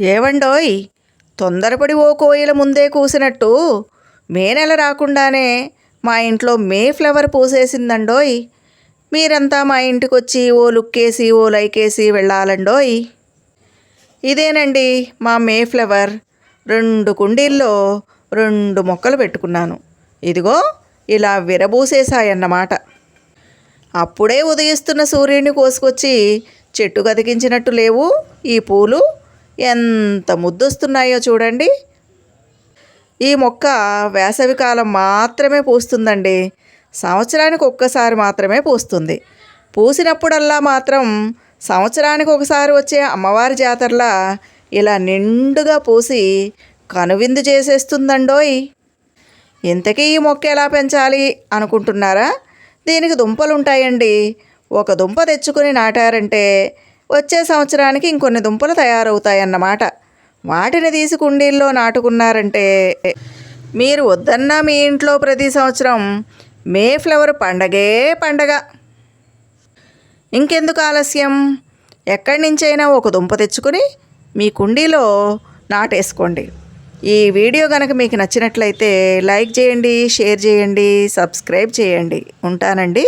ఏవండోయ్ తొందరపడి ఓ కోయిల ముందే కూసినట్టు. మే నెల రాకుండానే మా ఇంట్లో మే ఫ్లవర్ పూసేసిందండోయ్. మీరంతా మా ఇంటికి వచ్చి ఓ లుక్కేసి ఓ లైకేసి వెళ్ళాలండోయ్. ఇదేనండి మా మే ఫ్లవర్. రెండు కుండీల్లో రెండు మొక్కలు పెట్టుకున్నాను. ఇదిగో ఇలా విరబూసేశాయన్నమాట. అప్పుడే ఉదయిస్తున్న సూర్యుడిని కోసుకొచ్చి చెట్టు కదికించినట్టు లేవు ఈ పూలు ఎంత ముద్దొస్తున్నాయో చూడండి. ఈ మొక్క వేసవికాలం మాత్రమే పూస్తుందండి. సంవత్సరానికి ఒక్కసారి మాత్రమే పూస్తుంది. పూసినప్పుడల్లా మాత్రం సంవత్సరానికి ఒకసారి వచ్చే అమ్మవారి జాతరలా ఇలా నిండుగా పూసి కనువిందు చేసేస్తుందండోయ్. ఇంతకీ ఈ మొక్క ఎలా పెంచాలి అనుకుంటున్నారా? దీనికి దుంపలు ఉంటాయండి ఒక దుంప తెచ్చుకొని నాటారంటే వచ్చే సంవత్సరానికి ఇంకొన్ని దుంపలు తయారవుతాయన్నమాట. వాటిని తీసి కుండీల్లో నాటుకున్నారంటే మీరు వద్దన్నా మీ ఇంట్లో ప్రతి సంవత్సరం మే ఫ్లవర్ పండగే పండగ. ఇంకెందుకు ఆలస్యం? ఎక్కడి నుంచైనా ఒక దుంప తెచ్చుకొని మీ కుండీలో నాటేసుకోండి. ఈ వీడియో కనుక మీకు నచ్చినట్లయితే లైక్ చేయండి షేర్ చేయండి సబ్స్క్రైబ్ చేయండి. ఉంటానండి.